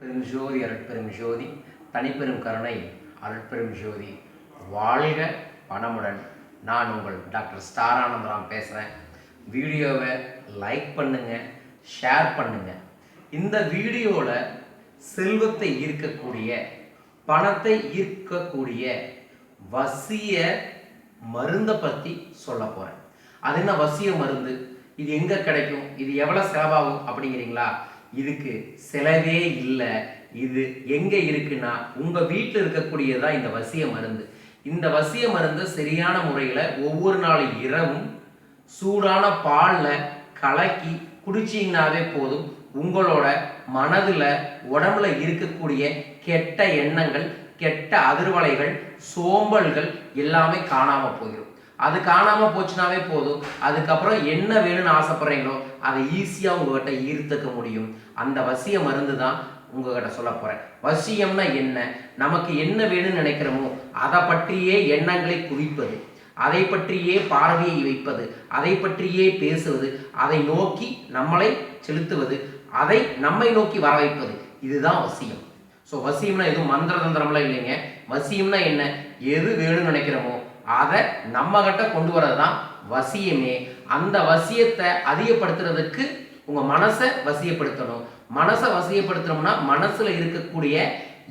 பெரும் ஜோதி அருட்பெரும் ஜோதி தனிப்பெரும் கருணை அருட்பெரும் ஜோதி. வாழ்க பணமுடன் நான் உங்கள் டாக்டர் ஸ்டாரானந்தராம் பேசுகிறேன் வீடியோவை லைக் பண்ணுங்கள் ஷேர் பண்ணுங்கள் இந்த வீடியோவில் செல்வத்தை ஈர்க்கக்கூடிய பணத்தை ஈர்க்கக்கூடிய வசிய மருந்தை பற்றி சொல்ல போகிறேன் அது என்ன வசிய மருந்து? இது எங்கே கிடைக்கும்? இது எவ்வளோ செலவாகும் அப்படிங்கிறீங்களா? இதுக்கு செலவே இல்லை. இது எங்கே இருக்குன்னா உங்கள் வீட்டில் இருக்கக்கூடியதான் இந்த வசிய மருந்து. இந்த வசிய மருந்து சரியான முறையில் ஒவ்வொரு நாள் இரவும் சூடான பாலில் கலக்கி குடிச்சிங்கனாவே போதும். உங்களோட மனதில் உடம்புல இருக்கக்கூடிய கெட்ட எண்ணங்கள் கெட்ட அதிர்வலைகள் சோம்பல்கள் எல்லாமே காணாமல் போயிடும் அது காணாமல் போச்சுனாவே போதும். அதுக்கப்புறம் என்ன வேணும்னு ஆசைப்படுறீங்களோ அதை ஈஸியாக உங்ககிட்ட ஈர்த்துக்க முடியும். அந்த வசிய மருந்து தான் உங்ககிட்ட சொல்ல போகிறேன் வசியம்னா என்ன? நமக்கு என்ன வேணும்னு நினைக்கிறோமோ அதை பற்றியே எண்ணங்களை குவிப்பது அதை பற்றியே பார்வையை வைப்பது அதை பற்றியே பேசுவது அதை நோக்கி நம்மளை செலுத்துவது அதை நம்மை நோக்கி வர வைப்பது இதுதான் வசியம். ஸோ வசியம்னா எதுவும் மந்திர தந்திரம்லாம் இல்லைங்க. வசியம்னா என்ன? எது வேணும்னு நினைக்கிறோமோ அதை நம்ம கிட்ட கொண்டு வரது தான் வசியமே. அந்த வசியத்தை அதிகப்படுத்துறதுக்கு உங்க மனசை வசியப்படுத்தணும். மனசை வசியப்படுத்தணும்னா மனசுல இருக்கக்கூடிய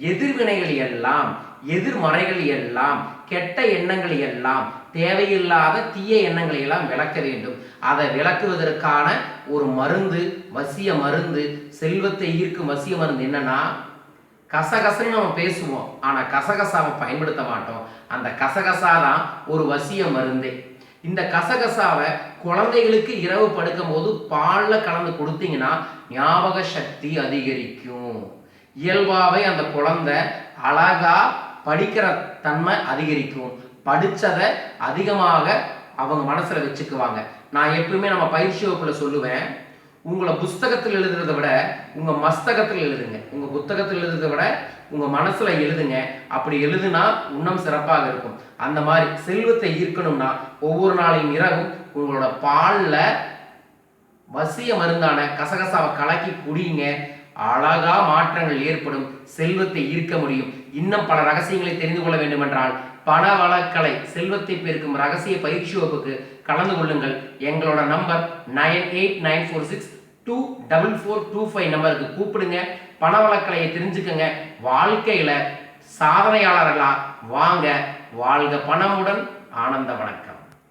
எதிர்வினைகள் எல்லாம் எதிர்மறைகள் எல்லாம் கெட்ட எண்ணங்கள் எல்லாம் தேவையில்லாத தீய எண்ணங்களை எல்லாம் விளக்க வேண்டும். அதை விளக்குவதற்கான ஒரு மருந்து வசிய மருந்து செல்வத்தை ஈர்க்கும் வசிய மருந்து என்னன்னா கசகசன்னு நம்ம பேசுவோம். ஆனால் கசகசாவை பயன்படுத்த மாட்டோம். அந்த கசகசா தான் ஒரு வசிய மருந்தே. இந்த கசகசாவை குழந்தைகளுக்கு இரவு படுக்கும் போது பாலில் கலந்து கொடுத்தீங்கன்னா ஞாபக சக்தி அதிகரிக்கும். இயல்பாகவே அந்த குழந்தை அழகா படிக்கிற தன்மை அதிகரிக்கும். படித்ததை அதிகமாக அவங்க மனசில் வச்சுக்குவாங்க. நான் எப்பவுமே நம்ம பயிற்சி வகுப்பில் சொல்லுவேன் உங்களை புஸ்தகத்தில் எழுதுறதை விட உங்கள் மஸ்தகத்தில் எழுதுங்க. உங்கள் புத்தகத்தில் எழுதுறதை விட உங்கள் மனசில் எழுதுங்க. அப்படி எழுதுனா இன்னும் சிறப்பாக இருக்கும். அந்த மாதிரி செல்வத்தை ஈர்க்கணும்னா ஒவ்வொரு நாளையும் இரவும் உங்களோட பாலில் வசிய மருந்தான கசகசாவை கலக்கி குடிங்க. அழகா மாற்றங்கள் ஏற்படும் செல்வத்தை ஈர்க்க முடியும். இன்னும் பல ரகசியங்களை தெரிந்து கொள்ள வேண்டுமென்றால் பண வளக்கலை செல்வத்தை பெருக்கும் ரகசிய பயிற்சி வகுப்புக்கு கலந்து கொள்ளுங்கள். எங்களோட number nine eight nine four six two double four two five நம்பருக்கு கூப்பிடுங்க. பண வழக்கலையை தெரிஞ்சுக்கங்க. வாழ்க்கையில சாதனையாளர்களா வாங்க. வாழ்க பணமுடன் ஆனந்த வணக்கம்.